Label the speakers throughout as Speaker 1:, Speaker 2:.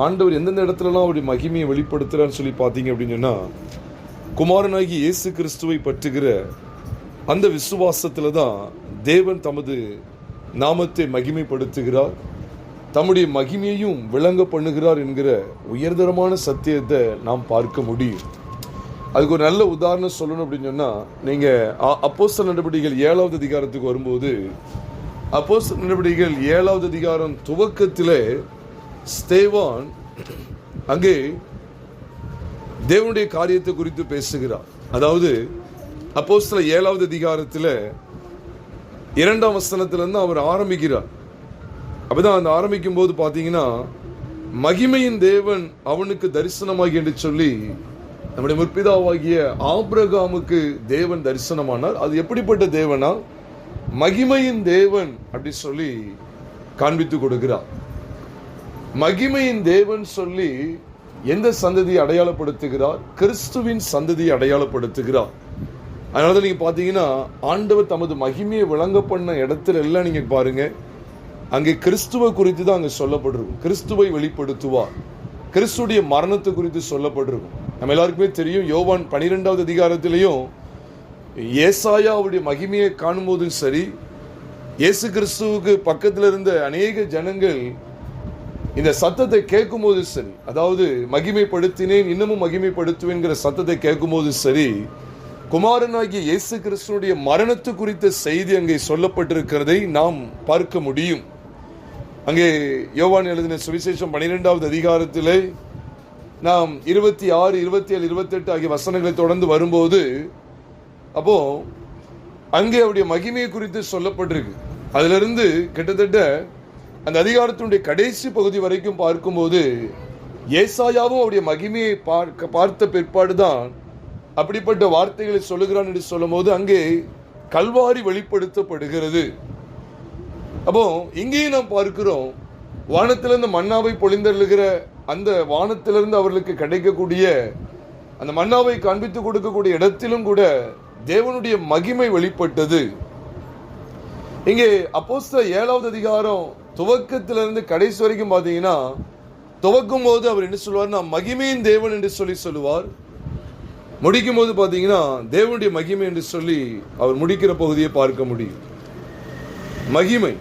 Speaker 1: ஆண்டவர் எந்தெந்த இடத்துலலாம் அவருடைய மகிமையை வெளிப்படுத்துறான்னு சொல்லி பார்த்தீங்க அப்படின்னு சொன்னால் குமாரனாகி இயேசு கிறிஸ்துவை பற்றுகிற அந்த விசுவாசத்தில் தான் தேவன் தமது நாமத்தை மகிமைப்படுத்துகிறார். தம்முடைய மகிமையையும் விளங்க பண்ணுகிறார் என்கிற உயர்தரமான சத்தியத்தை நாம் பார்க்க முடியும். அதுக்கு ஒரு நல்ல உதாரணம் சொல்லணும் அப்படின்னு சொன்னால் நீங்கள் அப்போஸ்தல் நடவடிக்கைகள் ஏழாவது அதிகாரத்துக்கு வரும்போது அப்போஸ்தல் நடவடிக்கைகள் ஏழாவது அதிகாரம் துவக்கத்தில் ஸ்தேவான் அங்கே தேவனுடைய காரியத்தை குறித்து பேசுகிறார். அதாவது அப்போஸ்தல ஏழாவது அதிகாரத்தில் இரண்டாம் வசனத்திலிருந்து அவர் ஆரம்பிக்கிறார். அப்பதான் அந்த ஆரம்பிக்கும் போது பார்த்தீங்கன்னா மகிமையின் தேவன் அவனுக்கு தரிசனமாகி என்று சொல்லி நம்முடைய முற்பிதாவாகிய ஆப்ரகாமுக்கு தேவன் தரிசனமானார். அது எப்படிப்பட்ட தேவனா? மகிமையின் தேவன் அப்படி சொல்லி காண்பித்து கொடுக்கிறார். மகிமையின் தேவன் சொல்லி எந்த சந்ததியை அடையாளப்படுத்துகிறார்? கிறிஸ்துவின் சந்ததியை அடையாளப்படுத்துகிறார். அதனால தான் நீங்க பாத்தீங்கன்னா ஆண்டவர் தமது மகிமையை விளங்க பண்ண இடத்துல எல்லாம் நீங்க பாருங்க. அங்கே கிறிஸ்துவ குறித்து தான் அங்க சொல்லப்பட்டிருக்கும். கிறிஸ்துவை வெளிப்படுத்துவார். கிறிஸ்துடைய மரணத்தை குறித்து சொல்லப்பட்டிருக்கும். நம்ம எல்லாருக்குமே தெரியும் யோவான் பனிரெண்டாவது அதிகாரத்திலையும் ஏசாயா அவருடைய மகிமையை காணும்போதும் சரி இயேசு கிறிஸ்துவுக்கு பக்கத்தில் இருந்த அநேக ஜனங்கள் இந்த சத்தத்தை கேட்கும்போது சரி. அதாவது மகிமைப்படுத்தினேன் இன்னமும் மகிமைப்படுத்துவேங்கிற சத்தத்தை கேட்கும்போது சரி. குமாரனாகிய இயேசு கிறிஸ்துடைய மரணத்து குறித்த செய்தி அங்கே சொல்லப்பட்டிருக்கிறதை நாம் பார்க்க முடியும். அங்கே யோவான் எழுதின சுவிசேஷம் பனிரெண்டாவது அதிகாரத்திலே நாம் இருபத்தி ஆறு இருபத்தி ஏழு இருபத்தெட்டு ஆகிய வசனங்களை தொடர்ந்து வரும்போது அப்போ அங்கே அவருடைய மகிமையை குறித்து சொல்லப்பட்டிருக்கு. அதிலிருந்து கிட்டத்தட்ட அந்த அதிகாரத்தினுடைய கடைசி பகுதி வரைக்கும் பார்க்கும்போது ஏசாயாவும் அவருடைய மகிமையை பார்க்க பார்த்த பிற்பாடுதான் அப்படிப்பட்ட வார்த்தைகளை சொல்லுகிறான் என்று சொல்லும்போது அங்கே கல்வாரி வெளிப்படுத்தப்படுகிறது. அப்போ இங்கேயும் நாம் பார்க்கிறோம் வானத்திலிருந்து மன்னாவை பொழிந்தள்ளுகிற அந்த வானத்திலிருந்து அவர்களுக்கு கிடைக்கக்கூடிய அந்த மன்னாவை காண்பித்து கொடுக்கக்கூடிய இடத்திலும் கூட தேவனுடைய மகிமை வெளிப்பட்டது. இங்கே அப்போஸ்த ஏழாவது அதிகாரம் துவக்கத்திலிருந்து கடைசி வரைக்கும் பார்த்தீங்கன்னா துவக்கும் போது அவர் என்ன சொல்லுவார் நான் மகிமையின் தேவன் என்று சொல்லி சொல்லுவார். முடிக்கும் போது பார்த்தீங்கன்னா தேவனுடைய மகிமை என்று சொல்லி அவர் முடிக்கிற பகுதியை பார்க்க முடியும். மகிமை.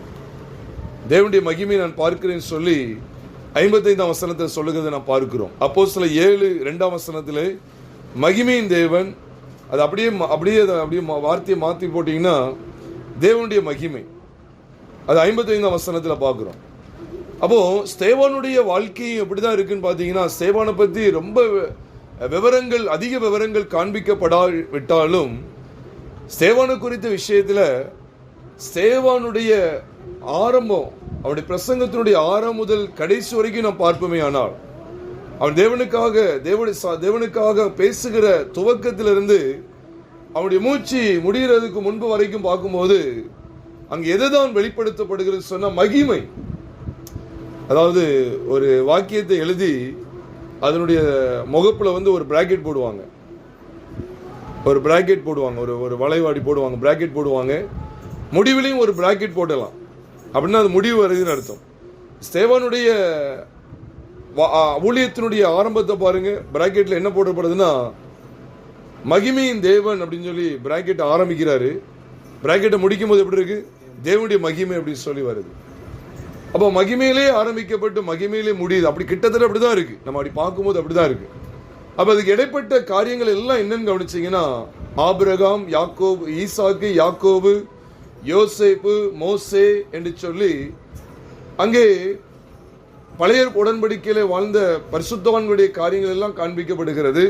Speaker 1: தேவனுடைய மகிமை நான் பார்க்கிறேன்னு சொல்லி ஐம்பத்தைந்தாம் வசனத்தை சொல்லுகிறதை நான் பார்க்கிறோம். அப்போ சில ஏழு ரெண்டாம் வசனத்தில் மகிமையின் தேவன் அது அப்படியே அப்படியே அதை அப்படியே வார்த்தையை மாற்றி போட்டிங்கன்னா தேவனுடைய மகிமை. அது ஐம்பத்தைந்தாம் வசனத்தில் பார்க்குறோம். அப்போது ஸ்தேவானுடைய வாழ்க்கையும் எப்படிதான் இருக்குன்னு பார்த்தீங்கன்னா ஸ்தேவானை பற்றி ரொம்ப விவரங்கள் அதிக விவரங்கள் காண்பிக்கப்படா விட்டாலும் ஸ்தேவானை குறித்த விஷயத்தில் ஸ்தேவானுடைய ஆரம்பம் அவருடைய பிரசங்கத்தினுடைய ஆரம்பம் முதல் கடைசி வரைக்கும் நாம் பார்ப்போமே ஆனால் அவன் தேவனுக்காக தேவனு தேவனுக்காக பேசுகிற துவக்கத்திலிருந்து அவனுடைய மூச்சு முடிகிறதுக்கு முன்பு வரைக்கும் பார்க்கும்போது அங்கு எதுதான் வெளிப்படுத்தப்படுகிறது சொன்ன மகிமை. அதாவது ஒரு வாக்கியத்தை எழுதி அதனுடைய முகப்பில் வந்து ஒரு பிராக்கெட் போடுவாங்க. ஒரு பிராக்கெட் போடுவாங்க. ஒரு ஒரு வளைவாடி போடுவாங்க. பிராக்கெட் போடுவாங்க. முடிவிலையும் ஒரு பிராக்கெட் போடலாம். அப்படின்னா அது முடிவு வருதுன்னு அர்த்தம். ஸ்தேவானுடைய ஊழியத்தினுடைய ஆரம்பத்தை பாருங்க. பிராக்கெட்டில் என்ன போடப்படுதுன்னா மகிமையின் தேவன் அப்படின்னு சொல்லி பிராக்கெட் ஆரம்பிக்கிறாரு. பிராக்கெட்டை முடிக்கும் போது எப்படி இருக்கு? தேவனுடைய மகிமை அப்படின்னு சொல்லி வருது. அப்போ மகிமையிலே ஆரம்பிக்கப்பட்டு மகிமையிலே முடியுது. அப்படி கிட்டத்தட்ட அப்படிதான் இருக்கு. நம்ம அப்படி பார்க்கும்போது அப்படிதான் இருக்கு. அப்போ அதுக்கு இடைப்பட்ட காரியங்கள் எல்லாம் என்னன்னு கவனிச்சிங்கன்னா ஆபிரகாம் யாக்கோபு ஈசாக்கு யாக்கோபு யோசேப்பு மோசே என்று சொல்லி அங்கே பழைய உடன்படிக்கையில் வாழ்ந்த பரிசுத்தவான்களுடைய காரியங்கள் எல்லாம் காண்பிக்கப்படுகிறது.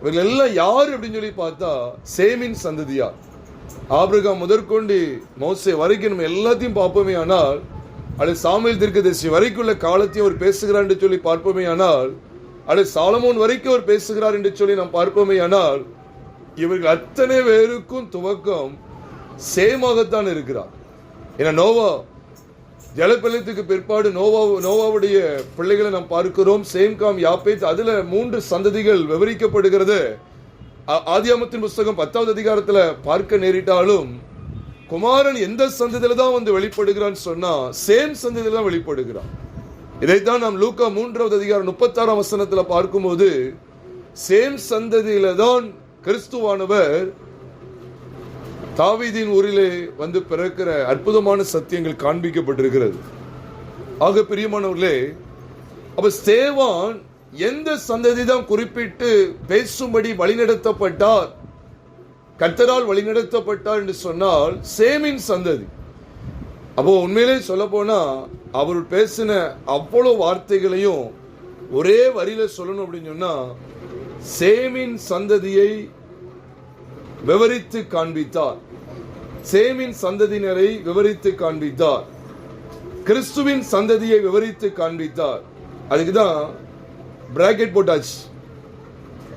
Speaker 1: இவர்கள் எல்லாம் யார் அப்படின்னு சொல்லி பார்த்தா சேமின் சந்ததியார். ஆபிரகாம் முதற்கொண்டு மோசை வரைக்கும் நம்ம எல்லாத்தையும் பார்ப்போமே ஆனால் அது சாமியல் தீர்க்கதரிசி வரைக்குள்ள காலத்தையும் அவர் பேசுகிறார் என்று சொல்லி பார்ப்போமே ஆனால் அல்லது சாலமோன் வரைக்கும் அவர் பேசுகிறார் என்று சொல்லி நாம் பார்ப்போமே ஆனால் இவர்கள் அத்தனை பேருக்கும் துவக்கம் சேமாகத்தான் இருக்கிறார். ஏன்னா நோவா ஜலப்பள்ளத்துக்கு பிற்பாடு நோவா நோவாவுடைய பிள்ளைகளை நாம் பார்க்கிறோம். சேம்காம் யாப்பேத் அதுல மூன்று சந்ததிகள் விவரிக்கப்படுகிறது. ஆதியாமத்தின் புஸ்தகம் பத்தாவது அதிகாரத்துல பார்க்க நேரிட்டாலும் குமாரன் எந்த சந்ததியில தான் வந்து வெளிப்படுகிறான்னு சொன்னா சேம் சந்ததியில தான் வெளிப்படுகிறான். இதைத்தான் நாம் லூக்கா மூன்றாவது அதிகாரம் முப்பத்தாறாம் வசனத்துல பார்க்கும்போது சேம் சந்ததியில தான் கிறிஸ்துவானவர் தாவீதின் ஊரிலே வந்து பிறக்கிற அற்புதமான சத்தியங்கள் காண்பிக்கப்பட்டிருக்கிறது. ஆக பிரியமானவர்களே அப்ப சேவான் எந்த சந்ததி தான் குறிப்பிட்டு பேசும்படி வழிநடத்தப்பட்டார்? கர்த்தரால் வழிநடத்தப்பட்டார் என்று சொன்னால் சேமின் சந்ததி. அப்போ உண்மையிலே சொல்ல போனா அவர் பேசின அவ்வளோ வார்த்தைகளையும் ஒரே வரியில சொல்லணும் அப்படின்னு சொன்னா சேமின் சந்ததியை விவரித்து காண்பித்தார். சேமின் சந்ததியினரை விவரித்து காண்பித்தார். கிறிஸ்துவின் சந்ததியை விவரித்து காண்பித்தார். அதுக்கு தான் பிராக்கெட் போட்டாச்சு.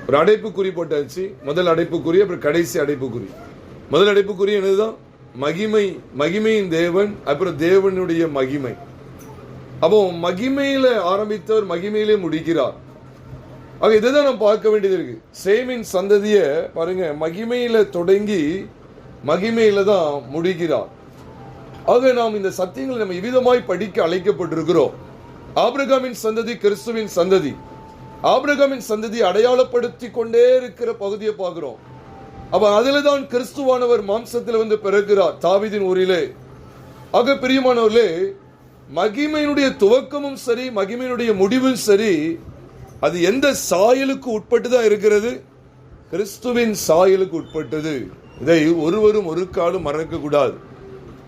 Speaker 1: ஒரு அடைப்புக்குறி போட்டாச்சு. முதல் அடைப்புக்குறி அப்புறம் கடைசி அடைப்புக்குறி. முதல் அடைப்புக்குறி என்னதுதான்? மகிமை மகிமையின் தேவன் அப்புறம் தேவனுடைய மகிமை. அப்போ மகிமையில ஆரம்பித்தவர் மகிமையிலே முடிக்கிறார். ஆக இதுதான் நம்ம பார்க்க வேண்டியது இருக்கு. சேமின் சந்ததிய பாருங்க மகிமையில தொடங்கி மகிமையில தான் முடிக்கிறார். ஆக நாம் இந்த சத்தியங்களை நம்ம இவ்விதமாய் படிக்க அழைக்கப்பட்டிருக்கிறோம். ஆபிரகாமின் சந்ததி கிறிஸ்துவின் சந்ததி. ஆபிரகாமின் சந்ததி அடையாளப்படுத்தி கொண்டே இருக்கிற பகுதியை பார்க்கிறோம். அப்ப அதுல தான் கிறிஸ்துவானவர் மாம்சத்தில் வந்து பிறக்கிறார் தாவிதின் ஊரிலே. ஆக பிரியமானவர்களே மகிமையினுடைய துவக்கமும் சரி மகிமையினுடைய முடிவும் சரி அது எந்த சாயலுக்கு உட்பட்டு தான் இருக்கிறது? கிறிஸ்துவின் சாயலுக்கு உட்பட்டது. இதை ஒருவரும் ஒரு காலம் மறக்க கூடாது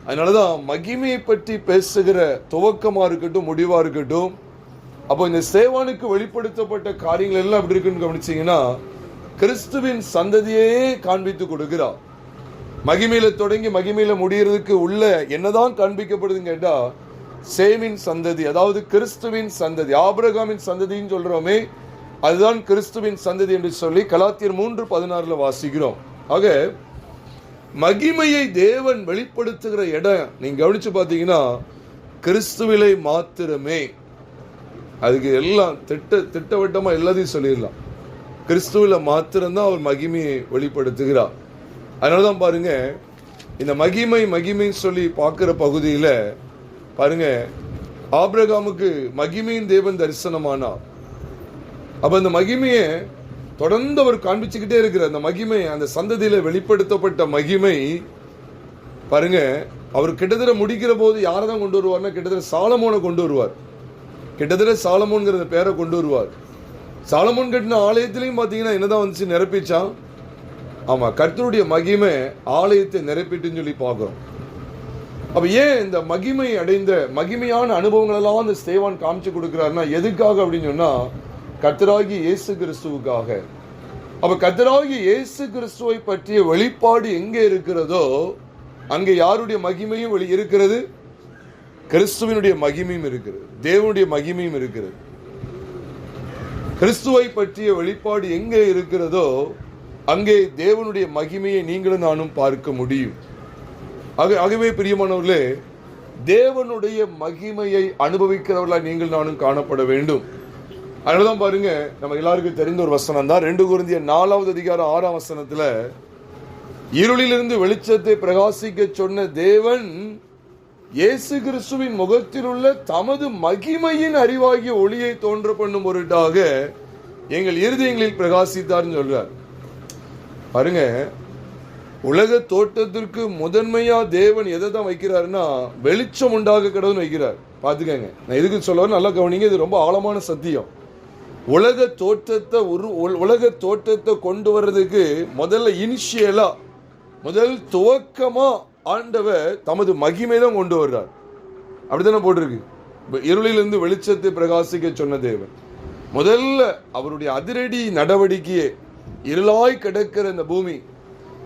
Speaker 1: அதனாலதான் மகிமையை பற்றி பேசுகிற துவக்கமா இருக்கட்டும் முடிவா இருக்கட்டும் அப்போ இந்த சேவானுக்கு வெளிப்படுத்தப்பட்ட காரியங்கள் எல்லாம் எப்படி இருக்குன்னு கவனிச்சீங்கன்னா கிறிஸ்துவின் சந்ததியே காண்பித்து கொடுக்கிறார். மகிமையில தொடங்கி மகிமையில முடியறதுக்கு உள்ள என்னதான் காண்பிக்கப்படுதுன்னு கேட்டா சேவின் சந்ததி அதாவது கிறிஸ்துவின் சந்ததி ஆபிரகாமின் சந்ததின்னு சொல்றோமே அதுதான் கிறிஸ்துவின் சந்ததி என்று சொல்லி கலாத்தியர் மூன்று பதினாறுல வாசிக்கிறோம். ஆக மகிமையை தேவன் வெளிப்படுத்துகிற இடம் நீங்க கவனிச்சு பார்த்தீங்கன்னா கிறிஸ்துவிலை மாத்திரமே. அதுக்கு எல்லாம் திட்ட திட்டவட்டமாக எல்லாத்தையும் சொல்லிடலாம். கிறிஸ்துவில் மாத்திரம்தான் அவர் மகிமையை வெளிப்படுத்துகிறார். அதனாலதான் பாருங்க இந்த மகிமை மகிமைன்னு சொல்லி பார்க்குற பகுதியில பாருங்க ஆபிரகாமுக்கு மகிமையின் தேவன் தரிசனமானார். அப்போ அந்த மகிமையை தொடர்ந்து அவர் காண்பிச்சுக்கிட்டே இருக்கிற அந்த மகிமை அந்த சந்ததியில வெளிப்படுத்தப்பட்ட மகிமை பாருங்க அவர் கிட்டத்தட்ட முடிக்கிற போது யாரை தான் கொண்டு வருவார்னா கிட்டத்தட்ட சாலமோனை கொண்டு வருவார். கிட்டத்தட்ட சாலமோன்கிற பேரை கொண்டு வருவார். சாலமோன் கட்டின ஆலயத்திலையும் பார்த்தீங்கன்னா என்னதான் வந்துச்சு? நிரப்பிச்சான். ஆமா கர்த்தருடைய மகிமை ஆலயத்தை நிரப்பிட்டுன்னு சொல்லி பார்க்குறோம். அப்ப ஏன் இந்த மகிமை அடைந்த மகிமையான அனுபவங்கள் எல்லாம் அந்த ஸ்தேவான் காமிச்சு கொடுக்குறாருன்னா எதுக்காக அப்படின்னு சொன்னா கர்த்தராகி இயேசு கிறிஸ்துவுக்காக. அப்ப கர்த்தராகி இயேசு கிறிஸ்துவை பற்றிய வெளிப்பாடு எங்கே இருக்கிறதோ அங்கே யாருடைய மகிமையும் வெளி இருக்கிறது? கிறிஸ்துவனுடைய மகிமையும் இருக்கிறது. தேவனுடைய மகிமையும் இருக்கிறது. கிறிஸ்துவை பற்றிய வெளிப்பாடு எங்கே இருக்கிறதோ அங்கே தேவனுடைய மகிமையை நீங்களும் நானும் பார்க்க முடியும். ஆகவே பிரியமானவர்களே தேவனுடைய மகிமையை அனுபவிக்கிறவர்களாக நீங்கள் நானும் காணப்பட வேண்டும். அதனாலதான் பாருங்க நம்ம எல்லாருக்கும் தெரிந்த ஒரு வசனம் தான். ரெண்டு குருந்திய நாலாவது அதிகாரம் ஆறாம் வசனத்துல இருளிலிருந்து வெளிச்சத்தை பிரகாசிக்க சொன்ன தேவன் இயேசு கிறிஸ்துவின் முகத்தில் உள்ள தமது மகிமையின் அறிவாகிய ஒளியை தோன்ற பண்ணும் பொருட்டாக எங்கள் இருதயங்களில் பிரகாசித்தார்னு சொல்றார். பாருங்க உலக தோட்டத்திற்கு முதன்மையா தேவன் எதை தான் வைக்கிறாருன்னா வெளிச்சம் உண்டாக கடவுள் வைக்கிறார். பாத்துக்கங்க நான் எதுக்கு சொல்ல நல்லா கவனிங்க இது ரொம்ப ஆழமான சத்தியம். உலக தோற்றத்தை உரு உலக தோற்றத்தை கொண்டு வர்றதுக்கு முதல்ல இனிஷியலா முதல் துவக்கமா ஆண்டவர் தமது மகிமை தான் கொண்டு வர்றார். அப்படித்தானே போட்டிருக்கு? இருளிலிருந்து வெளிச்சத்தை பிரகாசிக்க சொன்ன தேவன். முதல்ல அவருடைய அதிரடி நடவடிக்கையே இருளாய் கிடக்கிற இந்த பூமி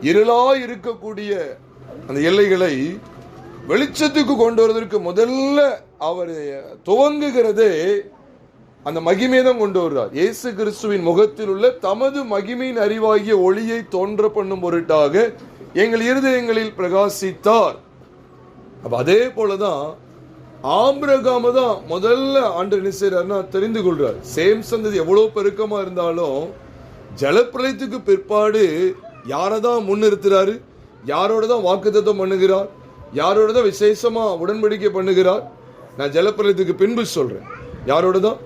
Speaker 1: இருளாய் இருக்கக்கூடிய அந்த எல்லைகளை வெளிச்சத்துக்கு கொண்டு வருவதற்கு முதல்ல அவர் துவங்குகிறதே அந்த மகிமை தான் கொண்டு வருகிறார் இயேசு கிறிஸ்துவின் முகத்தில் உள்ள தமது மகிமையின் அறிவாகிய ஒளியை தோன்ற பண்ணும் பொருட்டாக எங்கள் இருதயங்களில் பிரகாசித்தார். அப்ப அதே போலதான் ஆம்பிரகாம தான் முதல்ல ஆண்டு என்ன செய்யறாருன்னா தெரிந்து கொள்றார். சேம் சந்ததி எவ்வளவு பெருக்கமா இருந்தாலும் ஜலப்பிரளயத்துக்கு பிற்பாடு யாரை தான் முன்னிறுத்துறாரு யாரோட தான் வாக்குத்தத்தம் பண்ணுகிறார் யாரோட தான் விசேஷமா உடன்படிக்கை பண்ணுகிறார் நான் ஜலப்பிரளயத்துக்கு பின்பு சொல்றேன். யாரோட தான்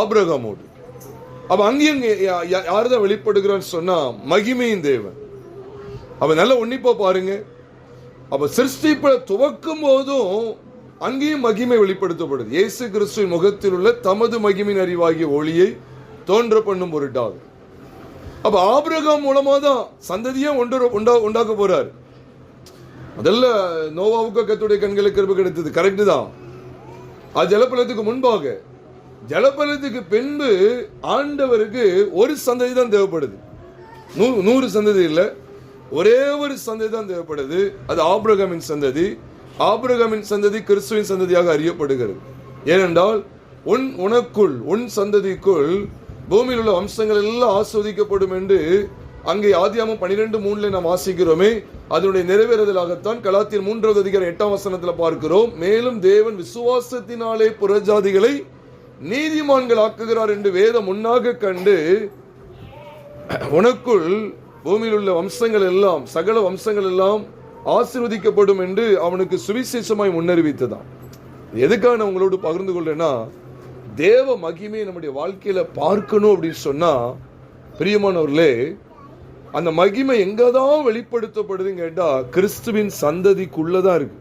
Speaker 1: ஆபிரகாமோடு. அப்ப அங்கேயும் யார் தான் வெளிப்படுகிறான்னு சொன்னா மகிமையின் தேவன். அவ நல்ல உன்னிப்பா பாருங்க. அப்ப சிருஷ்டிப்ப துவக்கும் போதும் அங்கேயும் மகிமை வெளிப்படுத்தப்படுது. இயேசு கிறிஸ்துவின் முகத்தில் உள்ள தமது மகிமின் அறிவாகிய ஒளியை தோன்ற பண்ணும் பொருட்டாக அப்ப ஆபிரகாம் மூலமா தான் சந்ததியே ஒன்று உண்டா உண்டாக்க போறார். முதல்ல நோவாவுக்கு கத்துடைய கண்களை கருப்பு கிடைத்தது. கரெக்டு தான். அது ஜலப்பலத்துக்கு முன்பாக. ஜலப்பலத்துக்கு பின்பு ஆண்டவருக்கு ஒரு சந்ததி தான் தேவைப்படுது. நூ- நூறு சந்ததி இல்லை. ஒரே ஒரு சந்ததி தான் தேவைப்படுது. அது ஆபிரகமின் சந்ததி. ஆபிரகமின் சந்ததி கிறிஸ்துவின் சந்ததியாக அறியப்படுகிறது. ஏனென்றால் உன் உனக்குள் உன் சந்ததிக்குள் பூமியில் உள்ள வம்சங்கள் எல்லாம் ஆஸ்வதிக்கப்படும் என்று அங்கே ஆதியாமம் பனிரெண்டு மூணுல நாம் வாசிக்கிறோமே. அதனுடைய நிறைவேறுதலாகத்தான் கலாத்தியர் மூன்றாவது அதிகாரம் எட்டாம் வசனத்தில் பார்க்கிறோம். மேலும் தேவன் விசுவாசத்தினாலே புறஜாதிகளை நீதிமான்கள் ஆக்குகிறார் என்று வேதம் முன்னாக கண்டு உனக்குள் பூமியில் உள்ள வம்சங்கள் எல்லாம் சகல வம்சங்கள் எல்லாம் ஆசிர்வதிக்கப்படும் என்று அவனுக்கு சுவிசேஷமாய் முன்னறிவித்ததான் எதுக்காக நான் உங்களோடு பகிர்ந்து கொள்றேன்னா தேவ மகிமையை நம்முடைய வாழ்க்கையில பார்க்கணும் அப்படின்னு சொன்னா பிரியமானவர்களே அந்த மகிமை எங்கதான் வெளிப்படுத்தப்படுதுன்னு கேட்டா கிறிஸ்துவின் சந்ததிக்குள்ளதான் இருக்கு.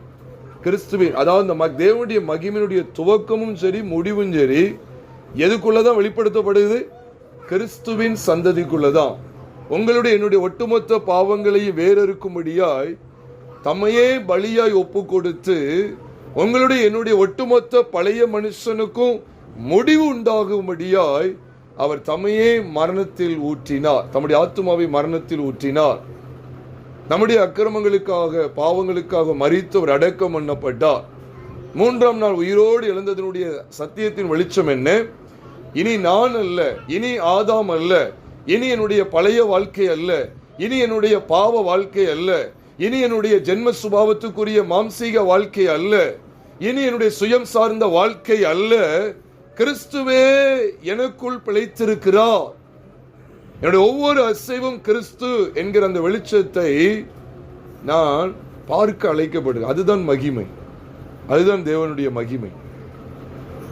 Speaker 1: கிறிஸ்துவின் அதாவது இந்த தேவனுடைய மகிமையினுடைய துவக்கமும் சரி முடிவும் சரி எதுக்குள்ளதான் வெளிப்படுத்தப்படுது? கிறிஸ்துவின் சந்ததிக்குள்ளதான். உங்களுடைய என்னுடைய ஒட்டுமொத்த பாவங்களையும் வேறறுக்கும்படியாய் தம்மையே பலியாய் ஒப்பு கொடுத்து உங்களுடைய என்னுடைய ஒட்டுமொத்த பழைய மனுஷனுக்கும் முடிவு உண்டாகும்படியாய் அவர் தம்மையே மரணத்தில் ஊற்றினார். தம்முடைய ஆத்மாவை மரணத்தில் ஊற்றினார். நம்முடைய அக்கிரமங்களுக்காக பாவங்களுக்காக மறித்து அவர் அடக்கம் பண்ணப்பட்டார். மூன்றாம் நாள் உயிரோடு எழுந்ததனுடைய சத்தியத்தின் வெளிச்சம் என்ன? இனி நான் அல்ல இனி ஆதாம் அல்ல இனி என்னுடைய பழைய வாழ்க்கை அல்ல. இனி என்னுடைய பாவ வாழ்க்கை அல்ல. இனி என்னுடைய ஜென்ம சுபாவத்துக்குரிய மாம்சீக வாழ்க்கை அல்ல. இனி என்னுடைய சுயம் சார்ந்த வாழ்க்கை அல்ல. கிறிஸ்துவே எனக்குள் பிழைத்திருக்கிறார். என்னுடைய ஒவ்வொரு அசைவும் கிறிஸ்து என்கிற அந்த வெளிச்சத்தை நான் பார்க்க அழைக்கப்படுகிறேன். அதுதான் மகிமை. அதுதான் தேவனுடைய மகிமை.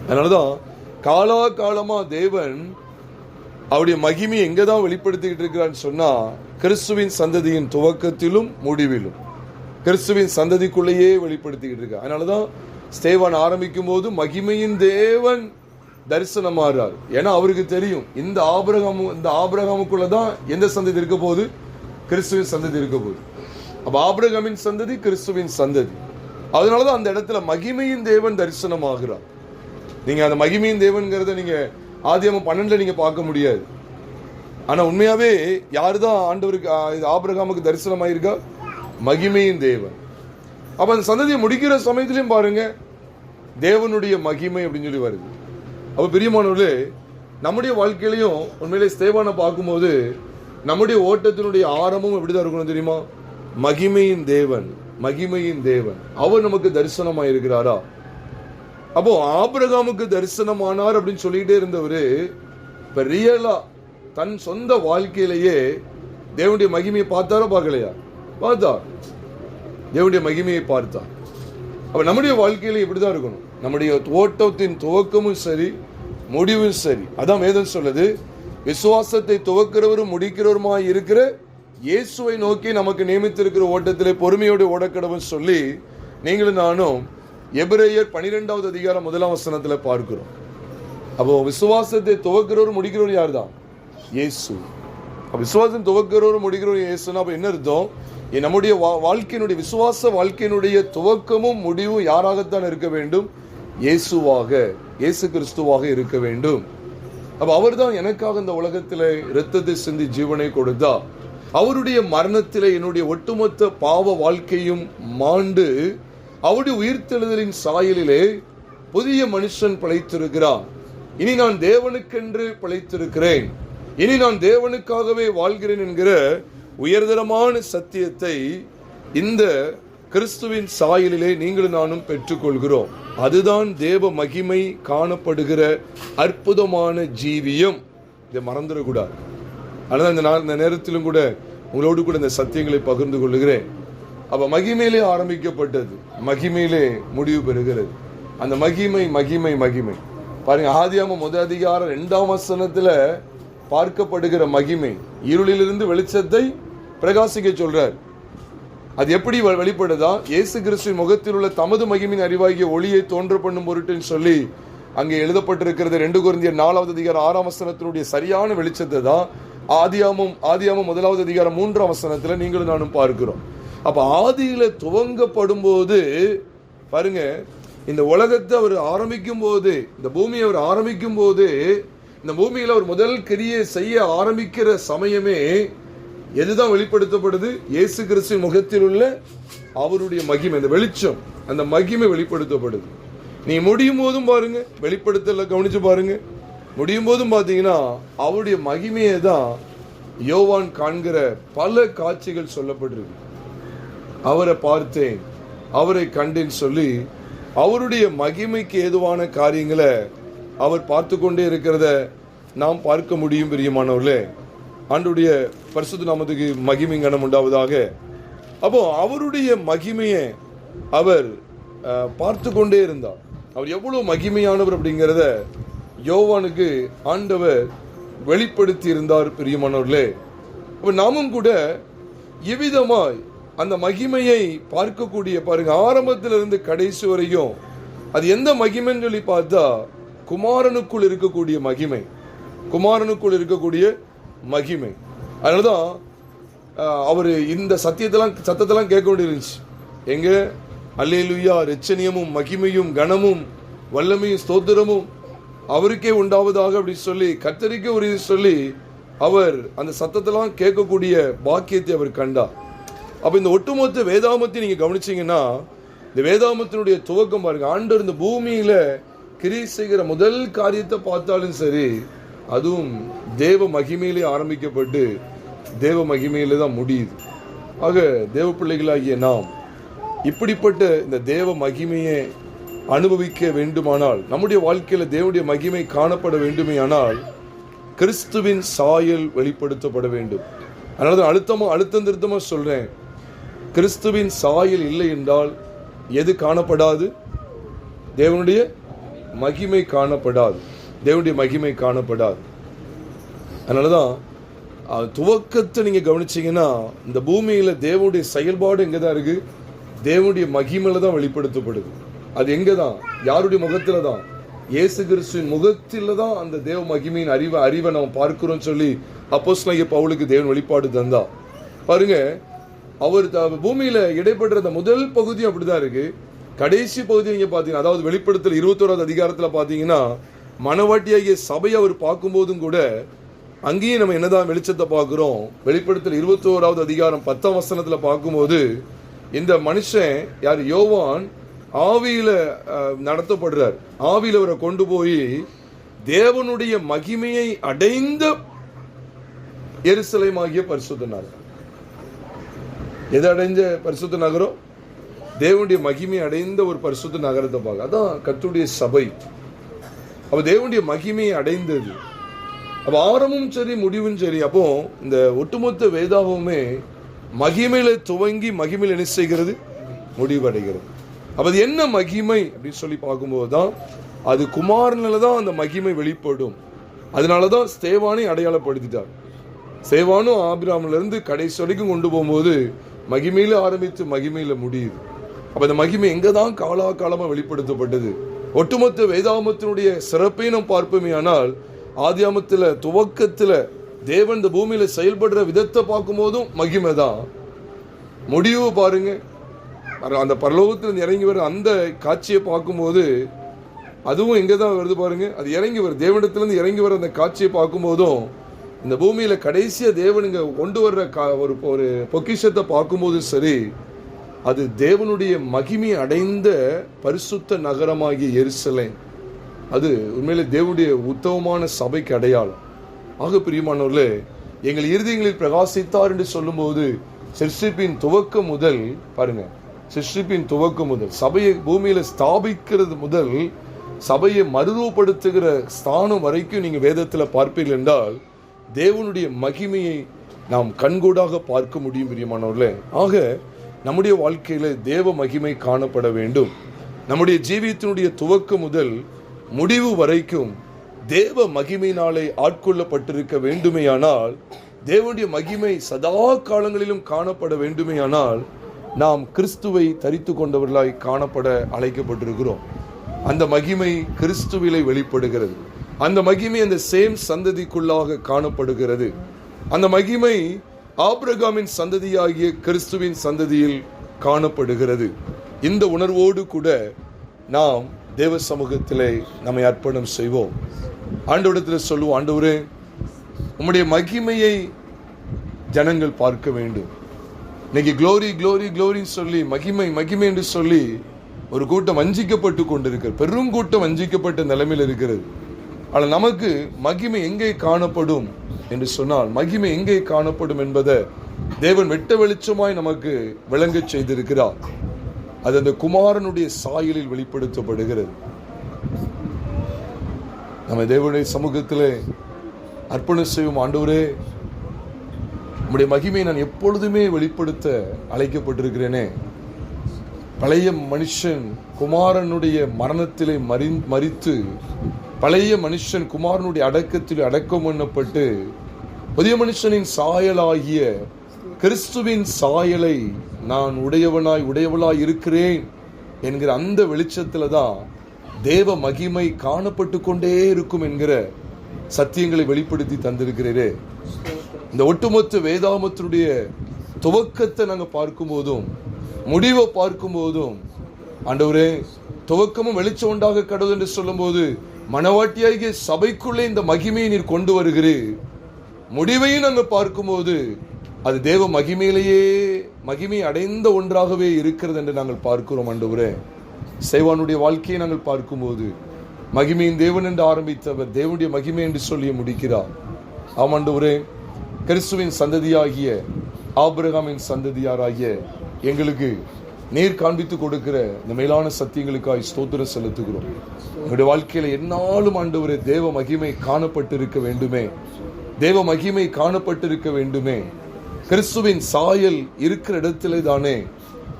Speaker 1: அதனாலதான் காலா காலமா தேவன் அவருடைய மகிமை எங்கே தான் வெளிப்படுத்திக்கிட்டு இருக்கிறான்னு சொன்னால் கிறிஸ்துவின் சந்ததியின் துவக்கத்திலும் முடிவிலும். கிறிஸ்துவின் சந்ததிக்குள்ளேயே வெளிப்படுத்திக்கிட்டு இருக்கா அதனாலதான் ஸ்தேவான் ஆரம்பிக்கும் போது மகிமையின் தேவன் தரிசனமாறார் ஏன்னா அவருக்கு தெரியும் இந்த ஆபரகம் இந்த ஆபரகமுக்குள்ள தான் எந்த சந்ததி இருக்க போகுது? கிறிஸ்துவின் சந்ததி இருக்க போகுது. அப்போ ஆபிரகமின் சந்ததி கிறிஸ்துவின் சந்ததி. அதனாலதான் அந்த இடத்துல மகிமையின் தேவன் தரிசனமாகிறார் நீங்க அந்த மகிமையின் தேவன்கிறத நீங்கள் ஆதியாமம் பன்னெண்டில் நீங்கள் பார்க்க முடியாது. ஆனால் உண்மையாகவே யார் தான் ஆண்டவருக்கு இது ஆபிரகாமுக்கு தரிசனமாயிருக்கா? மகிமையின் தேவன். அப்போ அந்த சந்ததியை முடிக்கிற சமயத்துலையும் பாருங்க தேவனுடைய மகிமை அப்படின்னு சொல்லி வருது. அப்போ பிரியமானவர்களே நம்முடைய வாழ்க்கையிலையும் உண்மையிலே ஸ்தேவானை பார்க்கும்போது நம்முடைய ஓட்டத்தினுடைய ஆரம்பம் எப்படிதான் இருக்கணும் தெரியுமா? மகிமையின் தேவன் மகிமையின் தேவன். அவர் நமக்கு தரிசனமாக இருக்கிறாரா அப்போ ஆபிரகாமுக்கு தரிசனமானார் அப்படின்னு சொல்லிட்டே இருந்தவர் இப்ப ரியலா தன் சொந்த வாழ்க்கையிலேயே தேவனுடைய மகிமையை பார்த்தாரோ பார்க்கலையா? பார்த்தா தேவனுடைய மகிமையை பார்த்தார். அப்ப நம்முடைய வாழ்க்கையில இப்படிதான் இருக்கணும். நம்முடைய தோட்டத்தின் துவக்கமும் சரி முடிவும் சரி. அதான் வேதம் சொல்லுது. விசுவாசத்தை துவக்கிறவரும் முடிக்கிறவருமாய் இருக்கிற இயேசுவை நோக்கி நமக்கு நியமித்திருக்கிற ஓட்டத்திலே பொறுமையோடு ஓடக்கடவும் சொல்லி நீங்களும் நானும் எபிரேயர் பனிரெண்டாவது அதிகாரம் முதலாம் வசனத்தில் பார்க்கிறோம். அப்போ விசுவாசத்தை துவக்கிறவர் முடிக்கிறவர் யார் தான் இயேசு விசுவாசம் துவக்கிறவர் முடிக்கிறவர் இயேசுனா அப்போ என்ன அர்த்தம்? நம்முடைய வா- வாழ்க்கையினுடைய விசுவாச வாழ்க்கையினுடைய துவக்கமும் முடிவும் யாராகத்தான் இருக்க வேண்டும்? இயேசுவாக இயேசு கிறிஸ்துவாக இருக்க வேண்டும். அப்ப அவர்தான் எனக்காக இந்த உலகத்தில் இரத்தத்தை சிந்தி ஜீவனை கொடுத்தா அவருடைய மரணத்தில் என்னுடைய ஒட்டுமொத்த பாவ வாழ்க்கையும் மாண்டு அவருடைய உயிர்த்தெழுதலின் சாயலிலே புதிய மனுஷன் பிழைத்திருக்கிறான். இனி நான் தேவனுக்கென்று பிழைத்திருக்கிறேன். இனி நான் தேவனுக்காகவே வாழ்கிறேன் என்கிற உயர்தரமான சத்தியத்தை இந்த கிறிஸ்துவின் சாயலிலே நீங்களும் நானும் பெற்றுக்கொள்கிறோம். அதுதான் தேவ மகிமை காணப்படுகிற அற்புதமான ஜீவியம். இதை மறந்துடக்கூடாது. ஆனால் இந்த நாள் இந்த நேரத்திலும் கூட உங்களோடு கூட இந்த சத்தியங்களை பகிர்ந்து கொள்கிறேன் அப்ப மகிமையிலே ஆரம்பிக்கப்பட்டது. மகிமையிலே முடிவு பெறுகிறது. அந்த மகிமை மகிமை மகிமை. பாருங்க ஆதியாம முதல் அதிகாரம் ரெண்டாம் வசனத்துல பார்க்கப்படுகிற மகிமை. இருளிலிருந்து வெளிச்சத்தை பிரகாசிக்க சொல்றார். அது எப்படி வெளிப்படுதா? இயேசு கிறிஸ்துவின் முகத்தில் உள்ள தமது மகிமின் அறிவாகிய ஒளியை தோன்ற பண்ணும் பொருட்டுன்னு சொல்லி அங்கே எழுதப்பட்டிருக்கிறது. ரெண்டு குருந்திய நாலாவது அதிகாரம் ஆறாம் வசனத்தினுடைய சரியான வெளிச்சத்தை தான் ஆதியாமும் ஆதியாமும் முதலாவது அதிகாரம் மூன்றாம் வசனத்தில் நீங்களும் நானும் பார்க்கிறோம். அப்போ ஆதியில் துவங்கப்படும் போது பாருங்க இந்த உலகத்தை அவர் ஆரம்பிக்கும் போது இந்த பூமியை அவர் ஆரம்பிக்கும் போது இந்த பூமியில் அவர் முதல் கிரியை செய்ய ஆரம்பிக்கிற சமயமே எதுதான் வெளிப்படுத்தப்படுது? இயேசு கிறிஸ்துவின் முகத்தில் உள்ள அவருடைய மகிமை அந்த வெளிச்சம் அந்த மகிமை வெளிப்படுத்தப்படுது. நீ முடியும் போதும் பாருங்க வெளிப்படுத்தல கவனிச்சு பாருங்க. முடியும் போதும் பார்த்தீங்கன்னா அவருடைய மகிமையை தான் யோவான் காண்கிற பல காட்சிகள் சொல்லப்பட்டிருக்கு அவரை பார்த்தேன். அவரை கண்டேன் சொல்லி அவருடைய மகிமைக்கு ஏதுவான காரியங்களை அவர் பார்த்து கொண்டே இருக்கிறத நாம் பார்க்க முடியும் பிரியமானவர்களே. ஆண்டுடைய பரிசுத்த நாமத்துக்கு மகிமை கணம் உண்டாவதாக. அப்போ அவருடைய மகிமையை அவர் பார்த்து கொண்டே இருந்தார். அவர் எவ்வளவு மகிமையானவர் அப்படிங்கிறத யோவானுக்கு ஆண்டவர் வெளிப்படுத்தி இருந்தார் பிரியமானவர்களே. அப்ப நாமும் கூட இவ்விதமாய் அந்த மகிமையை பார்க்கக்கூடிய பாருங்க. ஆரம்பத்திலிருந்து கடைசி வரையும் அது எந்த மகிமைன்னு சொல்லி பார்த்தா குமாரனுக்குள் இருக்கக்கூடிய மகிமை. குமாரனுக்குள் இருக்கக்கூடிய மகிமை. அதனாலதான் அவர் இந்த சத்தியத்தெல்லாம் சத்தத்தெல்லாம் கேட்க வேண்டியிருந்துச்சு எங்க? அல்லேலுயா ரெச்சனியமும் மகிமையும் கனமும் வல்லமையும் ஸ்தோத்திரமும் அவருக்கே உண்டாவதாக அப்படி சொல்லி கத்தரிக்க ஒரு சொல்லி அவர் அந்த சத்தத்தெல்லாம் கேட்கக்கூடிய பாக்கியத்தை அவர் கண்டார். அப்போ இந்த ஒட்டுமொத்த வேதாமத்தை நீங்கள் கவனிச்சிங்கன்னா இந்த வேதாமத்தினுடைய துவக்கம் பாருங்கள் ஆண்டு இந்த பூமியில் கிரி செய்கிற முதல் காரியத்தை பார்த்தாலும் சரி அதுவும் தேவ மகிமையிலே ஆரம்பிக்கப்பட்டு தேவ மகிமையில தான் முடியுது. ஆக தேவ பிள்ளைகளாகிய நாம் இப்படிப்பட்ட இந்த தேவ மகிமையை அனுபவிக்க வேண்டுமானால் நம்முடைய வாழ்க்கையில் தேவனுடைய மகிமை காணப்பட வேண்டுமேயானால் கிறிஸ்துவின் சாயல் வெளிப்படுத்தப்பட வேண்டும். அதனால தான் அழுத்தமாக அழுத்தம் திருத்தமாக சொல்கிறேன் கிறிஸ்துவின் சாயல் இல்லை என்றால் எது காணப்படாது? தேவனுடைய மகிமை காணப்படாது. தேவனுடைய மகிமை காணப்படாது. அதனால தான் துவக்கத்தை நீங்கள் கவனிச்சீங்கன்னா இந்த பூமியில் தேவனுடைய செயல்பாடு எங்கே தான் இருக்குது தேவனுடைய மகிமையில் தான் வெளிப்படுத்தப்படுது. அது எங்கே தான் யாருடைய முகத்தில் தான்? இயேசு கிறிஸ்துவின் முகத்தில் தான் அந்த தேவ மகிமையின் அறிவை அறிவை நம்ம பார்க்கிறோம் சொல்லி அப்போஸ்தலனாகிய பவுலுக்கு தேவன் வெளிப்பாடு தந்தா. பாருங்கள் அவர் த- பூமியில இடைப்படுற அந்த முதல் பகுதி அப்படிதான் இருக்கு. கடைசி பகுதி நீங்க பாத்தீங்கன்னா அதாவது வெளிப்படுத்தல் இருபத்தோராவது அதிகாரத்துல பாத்தீங்கன்னா மனவாட்டியாகிய சபையை அவர் பார்க்கும்போதும் கூட அங்கேயும் நம்ம என்னதான் வெளிச்சத்தை பார்க்கிறோம் வெளிப்படுத்தல் இருபத்தோராவது அதிகாரம் பத்தாம் வசனத்துல பார்க்கும்போது இந்த மனுஷன் யார்? யோவான் ஆவியில நடத்தப்படுறார். ஆவியில அவரை கொண்டு போய் தேவனுடைய மகிமையை அடைந்த எரிசலைமாகிய பரிசுத்த எது அடைஞ்ச பரிசுத்த நகரம் தேவனுடைய மகிமை அடைந்த ஒரு பரிசுத்த நகரத்தை பார்க்க. அதான் கத்துடைய சபை. அப்ப தேவனுடைய மகிமையை அடைந்தது. அப்ப ஆரம்பமும் சரி முடிவும் சரி. அப்போ இந்த ஒட்டுமொத்த வேதாகமுமே மகிமையில துவங்கி மகிமையில் என்ன செய்கிறது? முடிவடைகிறது. அப்ப அது என்ன மகிமை அப்படின்னு சொல்லி பார்க்கும்போது தான் அது குமாரனில தான் அந்த மகிமை வெளிப்படும். அதனால தான் ஸ்தேவானை அடையாளப்படுத்திட்டார். சேவானும் ஆபிராமிலிருந்து கடைசி வரைக்கும் கொண்டு போகும்போது மகிமையில் ஆரம்பித்து மகிமையில் முடியுது. அப்போ இந்த மகிமை எங்கே தான் காலா காலமாக வெளிப்படுத்தப்பட்டது? ஒட்டுமொத்த வேதாமத்தினுடைய சிறப்பை நாம் பார்ப்போமே ஆனால் ஆதியாமத்தில் துவக்கத்தில் தேவன் இந்த பூமியில் செயல்படுற விதத்தை பார்க்கும்போதும் மகிமை தான். முடிவு பாருங்க. அந்த பரலோகத்தில் இறங்கி வர அந்த காட்சியை பார்க்கும்போது அதுவும் எங்கே தான் வருது பாருங்க. அது இறங்கி வர தேவனிடத்துலேருந்து இறங்கி வர அந்த காட்சியை பார்க்கும்போதும் இந்த பூமியில் கடைசியாக தேவனுங்க கொண்டு வர்ற கா- ஒரு ஒரு பொக்கிஷத்தை பார்க்கும்போதும் சரி அது தேவனுடைய மகிமை அடைந்த பரிசுத்த நகரமாகிய எரிசலை அது உண்மையிலே தேவனுடைய உத்தவமான சபைக்கு அடையாளம். ஆக பிரியமானவர்களே எங்கள் இருதயங்களில் பிரகாசித்தார் என்று சொல்லும்போது சிருஷ்டிப்பின் துவக்கம் முதல் பாருங்க சிருஷ்டிப்பின் துவக்கம் முதல் சபையை பூமியில் ஸ்தாபிக்கிறது முதல் சபையை மறுரூபப்படுத்துகிற ஸ்தானம் வரைக்கும் நீங்கள் வேதத்தில் பார்ப்பீர்கள் என்றால் தேவனுடைய மகிமையை நாம் கண்கூடாக பார்க்க முடியும் பிரியமானவர்களே. ஆக நம்முடைய வாழ்க்கையில தேவ மகிமை காணப்பட வேண்டும். நம்முடைய ஜீவியத்தினுடைய துவக்கம் முதல் முடிவு வரைக்கும் தேவ மகிமையினாலே ஆட்கொள்ளப்பட்டிருக்க வேண்டுமேயானால் தேவனுடைய மகிமை சதா காலங்களிலும் காணப்பட வேண்டுமேயானால் நாம் கிறிஸ்துவை தரித்து கொண்டவர்களாய் காணப்பட அழைக்கப்பட்டிருக்கிறோம். அந்த மகிமை கிறிஸ்துவிலை வெளிப்படுகிறது. அந்த மகிமை அந்த சேம் சந்ததிக்குள்ளாக காணப்படுகிறது. அந்த மகிமை ஆப்ரகாமின் சந்ததியாகிய கிறிஸ்துவின் சந்ததியில் காணப்படுகிறது. இந்த உணர்வோடு கூட நாம் தேவ சமூகத்திலே நம்மை அர்ப்பணம் செய்வோம். ஆண்டவரிடத்தில் சொல்லுவோம் ஆண்டவரே உம்முடைய மகிமையை ஜனங்கள் பார்க்க வேண்டும். இன்னைக்கு க்ளோரி க்ளோரி க்ளோரின்னு சொல்லி மகிமை மகிமை என்று சொல்லி ஒரு கூட்டம் வஞ்சிக்கப்பட்டு கொண்டிருக்கிறது. பெரும் கூட்டம் வஞ்சிக்கப்பட்ட நிலைமையில் இருக்கிறது. ஆனால் நமக்கு மகிமை எங்கே காணப்படும் என்று சொன்னால் மகிமை எங்கே காணப்படும் என்பதை தேவன் வெட்ட வெளிச்சமாய் நமக்கு விளங்கச் செய்திருக்கிறார். அது அந்த குமாரனுடைய சாயலில் வெளிப்படுத்தப்படுகிறது. நம்ம தேவனுடைய சமூகத்திலே அர்ப்பணம் செய்யும் ஆண்டவரே நம்முடைய மகிமையை நான் எப்பொழுதுமே வெளிப்படுத்த அழைக்கப்பட்டிருக்கிறேனே. பழைய மனுஷன் குமாரனுடைய மரணத்திலே மறி மறித்து பழைய மனுஷன் குமாரனுடைய அடக்கத்தில் அடக்கம் பண்ணப்பட்டு புதிய மனுஷனின் சாயலாகிய கிறிஸ்துவின் சாயலை நான் உடையவனாய் உடையவளாய் இருக்கிறேன் என்கிற அந்த வெளிச்சத்தில் தான் தேவ மகிமை காணப்பட்டு கொண்டே இருக்கும் என்கிற சத்தியங்களை வெளிப்படுத்தி தந்திருக்கிறீரே. இந்த ஒட்டுமொத்த வேதாமத்தினுடைய துவக்கத்தை நாங்கள் பார்க்கும்போதும் முடிவை பார்க்கும்போதும் ஆண்டவரே துவக்கமும் வெளிச்சம் உண்டாக கடவுள் என்று சொல்லும்போது மனவாட்டியாகிய சபைக்குள்ளே இந்த மகிமையை நீர் கொண்டு வருகிறீர். முடிவையும் நாங்கள் பார்க்கும்போது அது தேவ மகிமையிலேயே மகிமை அடைந்த ஒன்றாகவே இருக்கிறது என்று நாங்கள் பார்க்கிறோம் ஆண்டவரே. சைவானுடைய வாழ்க்கையை நாங்கள் பார்க்கும்போது மகிமையின் தேவன் என்று ஆரம்பித்தவர் தேவனுடைய மகிமை என்று சொல்லி முடிக்கிறார். ஆமாண்டவரே கிறிஸ்துவின் சந்ததியாகிய ஆபிரகாமின் சந்ததியாராகிய எங்களுக்கு நீர் காண்பித்து கொடுக்கிற இந்த மேலான சத்தியங்களுக்காய் ஸ்தோத்திரம் செலுத்துகிறோம். எங்களுடைய வாழ்க்கையில என்னாலும் ஆண்டவரே தேவ மகிமை காணப்பட்டிருக்க வேண்டுமே. தேவ மகிமை காணப்பட்டிருக்க வேண்டுமே. கிறிஸ்துவின் சாயல் இருக்கிற இடத்திலே தானே.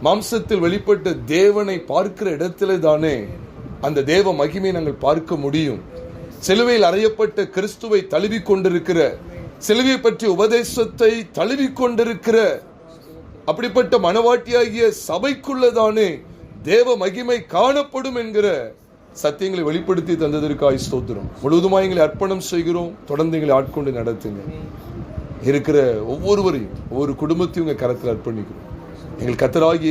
Speaker 1: மாம்சத்தில் வெளிப்பட்ட தேவனை பார்க்கிற இடத்திலே தானே அந்த தேவ மகிமை நாங்கள் பார்க்க முடியும். சிலுவையில் அறையப்பட்ட கிறிஸ்துவை தழுவி கொண்டிருக்கிற சிலுவை பற்றிய உபதேசத்தை தழுவி கொண்டிருக்கிற அப்படிப்பட்ட மனவாட்டியாகிய சபைக்குள்ளதானே தேவ மகிமை காணப்படும் என்கிற சத்தியங்களை வெளிப்படுத்தி தந்ததற்காய் ஸ்தோத்திரம். முழுவதுமாய் எங்களை அர்ப்பணம் செய்கிறோம். தொடர்ந்து எங்களை ஆட்கொண்டு நடத்துங்க. இருக்கிற ஒவ்வொருவரையும் ஒவ்வொரு குடும்பத்தையும் உங்கள் கரத்தில் அர்ப்பணிக்கிறோம். எங்கள் கத்தராகி